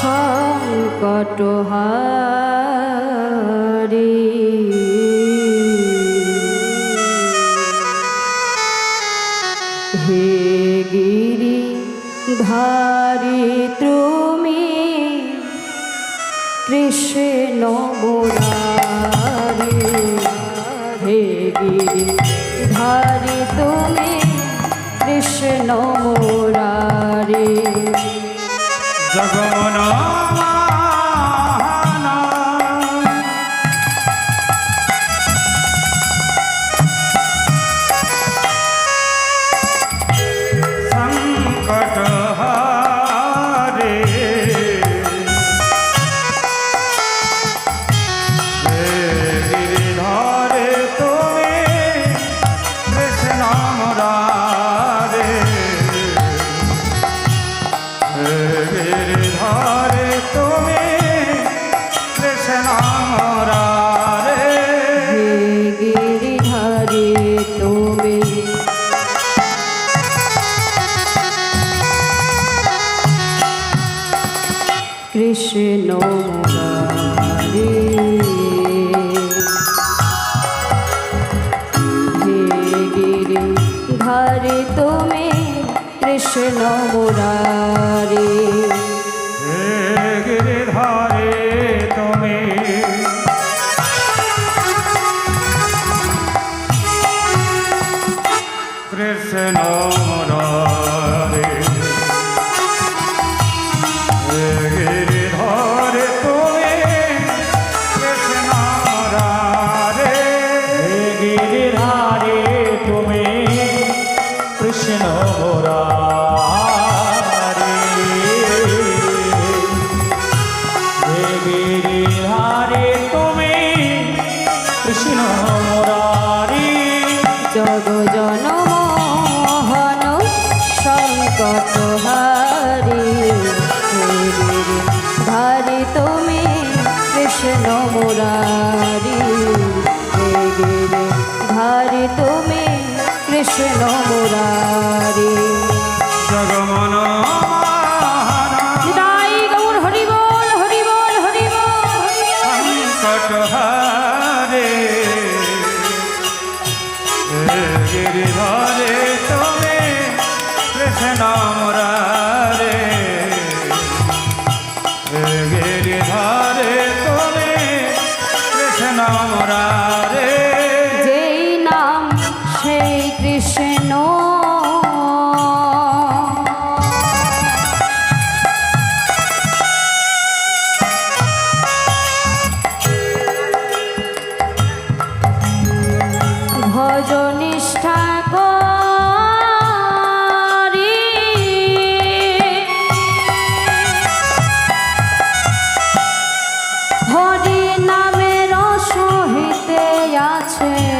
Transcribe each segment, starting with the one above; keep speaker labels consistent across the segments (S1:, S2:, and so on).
S1: সংকট হারি। হে গিরি ধারি তুমি কৃষ্ণ বোরারি হে গিরি ধারি তুমি কৃষ্ণ মোরারি
S2: জগমনা কৃষ্ণ মুরারি
S1: হে গিরি ধারি তুমি Krishna Murari no more. say.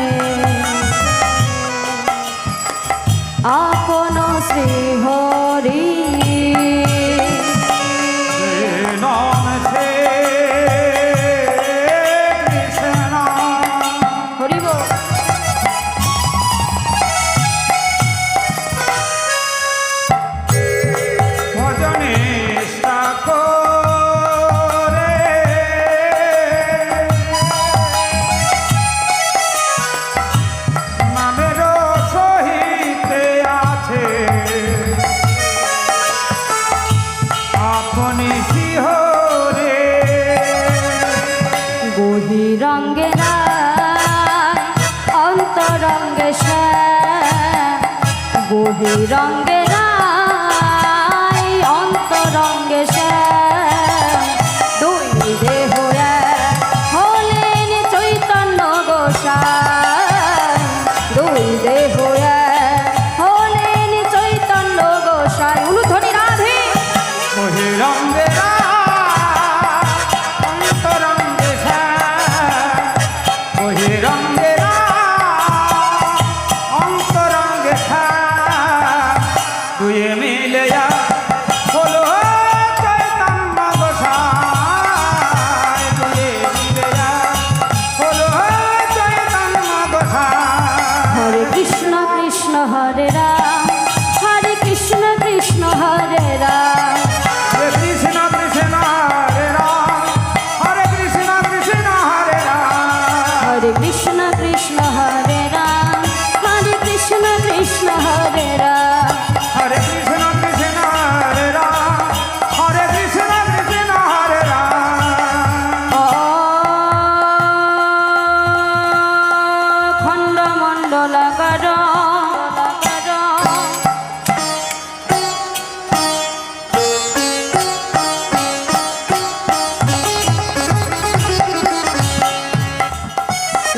S2: হে
S1: রাধে রাধে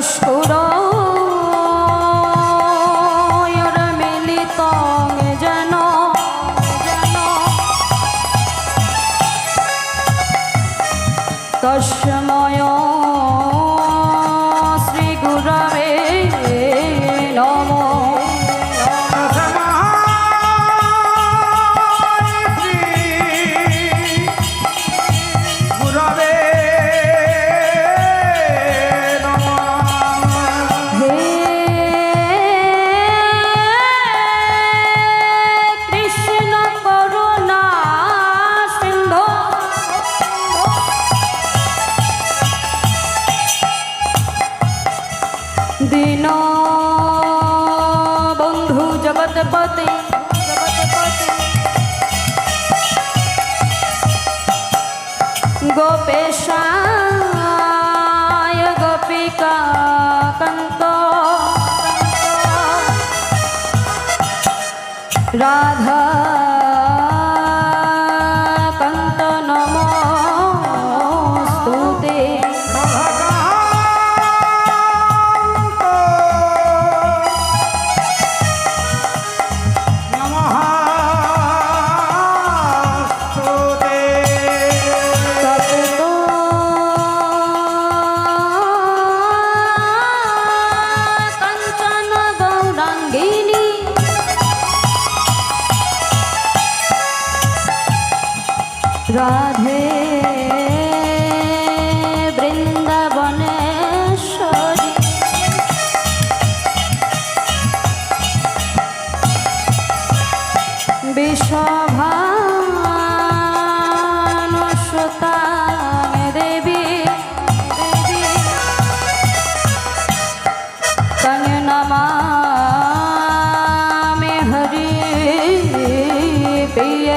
S1: সুরা মতন্ত রাধা বিষভানুষতা দেবী দেবী। তং নামামি হরি প্রিয়